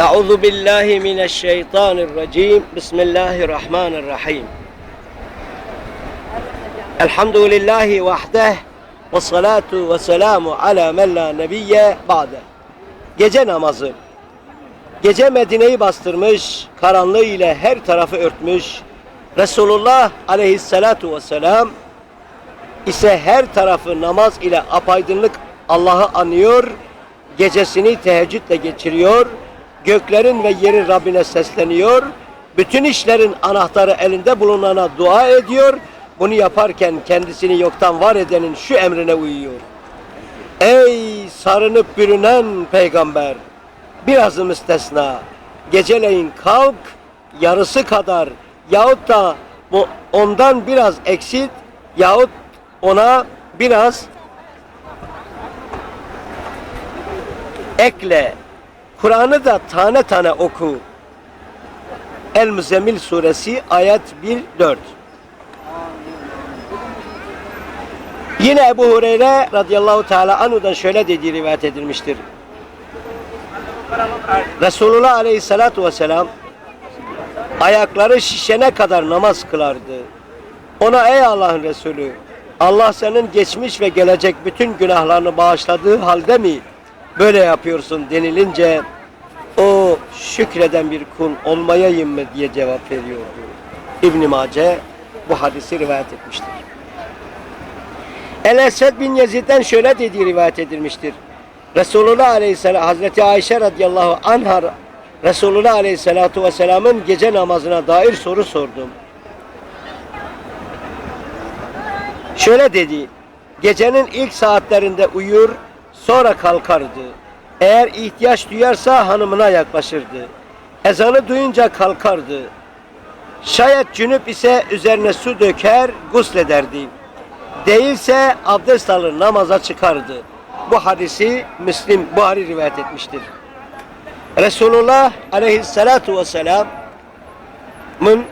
أعوذ بالله من الشيطان الرجيم بسم الله الرحمن الرحيم الحمد لله وحده والصلاة والسلام على من la nebiyye ba'de. Gece namazı. Gece Medine'yi bastırmış, karanlığı ile her tarafı örtmüş. Resulullah aleyhissalatu vesselam ise her tarafı namaz ile apaydınlık Allah'ı anıyor, gecesini teheccüdle geçiriyor, göklerin ve yerin Rabbine sesleniyor, bütün işlerin anahtarı elinde bulunana dua ediyor, bunu yaparken kendisini yoktan var edenin şu emrine uyuyor. Ey sarınıp bürünen peygamber, birazı müstesna, geceleyin kalk, yarısı kadar yahut da bu ondan biraz eksit yahut ona biraz ekle. Kur'an'ı da tane tane oku. El-Müzzemmil suresi ayet 1-4. Yine Ebu Hureyre radıyallahu teala anhudan şöyle dediği rivayet edilmiştir. Resulullah aleyhissalatu vesselam ayakları şişene kadar namaz kılardı. Ona ey Allah'ın Resulü Allah senin geçmiş ve gelecek bütün günahlarını bağışladığı halde mi böyle yapıyorsun denilince o şükreden bir kul olmayayım mı diye cevap veriyordu. İbn Mace bu hadisi rivayet etmiştir. El-Esed bin Yezid'den şöyle dediği rivayet edilmiştir. Resulullah Aleyhisselam Hazreti Ayşe radıyallahu anha Resulullah Aleyhisselatu Vesselam'ın gece namazına dair soru sordum. Şöyle dedi. Gecenin ilk saatlerinde uyur, sonra kalkardı. Eğer ihtiyaç duyarsa hanımına yaklaşırdı. Ezanı duyunca kalkardı. Şayet cünüp ise üzerine su döker, guslederdi. Değilse abdest alır, namaza çıkardı. Bu hadisi Müslim Buhari rivayet etmiştir. Resulullah aleyhissalatu vesselam'ın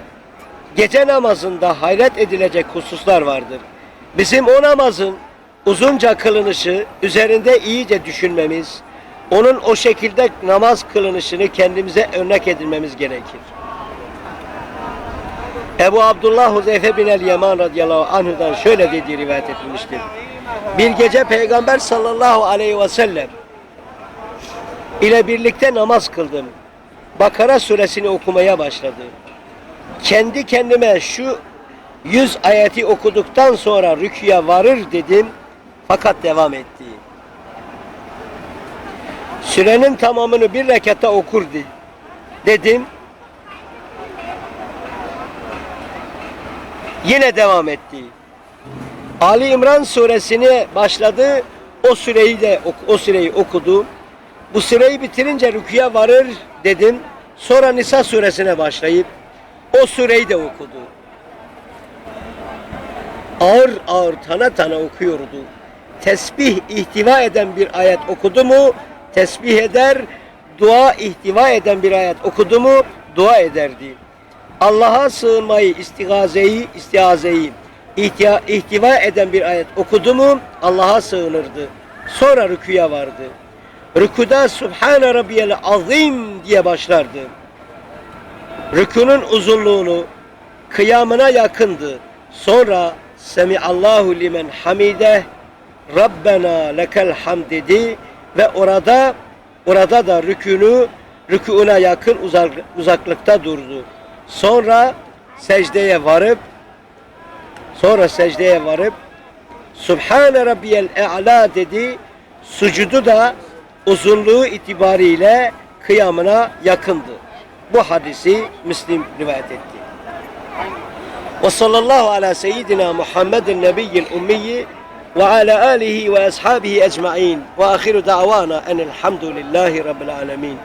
gece namazında hayret edilecek hususlar vardır. Bizim o namazın uzunca kılınışı üzerinde iyice düşünmemiz, onun o şekilde namaz kılınışını kendimize örnek edinmemiz gerekir. Ebu Abdullah Huzeyfe bin el-Yaman radıyallahu anhudan şöyle dediği rivayet edilmiştir. Bir gece Peygamber sallallahu aleyhi ve sellem ile birlikte namaz kıldım. Bakara suresini okumaya başladı. Kendi kendime şu yüz ayeti okuduktan sonra rüküye varır dedim. Fakat devam etti. Sürenin tamamını bir rekata okur de- dedim. Yine devam etti. Ali İmran suresini başladı. O süreyi de o süreyi okudu. Bu süreyi bitirince rüküye varır dedim. Sonra Nisa suresine başlayıp o süreyi de okudu. Ağır ağır tane tane okuyordu. Tesbih ihtiva eden bir ayet okudu mu tesbih eder, dua ihtiva eden bir ayet okudu mu dua ederdi. Allah'a sığınmayı, istigazeyi, istiazeyi ihtia- ihtiva eden bir ayet okudu mu Allah'a sığınırdı. Sonra rüküye vardı. Rükuda Subhane Rabbiyel Azim diye başlardı. Rükünün uzunluğunu kıyamına yakındı. Sonra Semiallahu limen hamide Rabbena lekel hamd dedi ve orada orada da rükünü rükûna yakın uzak, uzaklıkta durdu. Sonra secdeye varıp sonra secdeye varıp Subhane Rabbiyel E'la dedi. Sucudu da uzunluğu itibariyle kıyamına yakındı. Bu hadisi Müslim rivayet etti. Ve sallallahu ala seyyidina Muhammedin nebiyyil ummiyi وعلى آله وأصحابه أجمعين. وآخر دعوانا أن الحمد لله رب العالمين.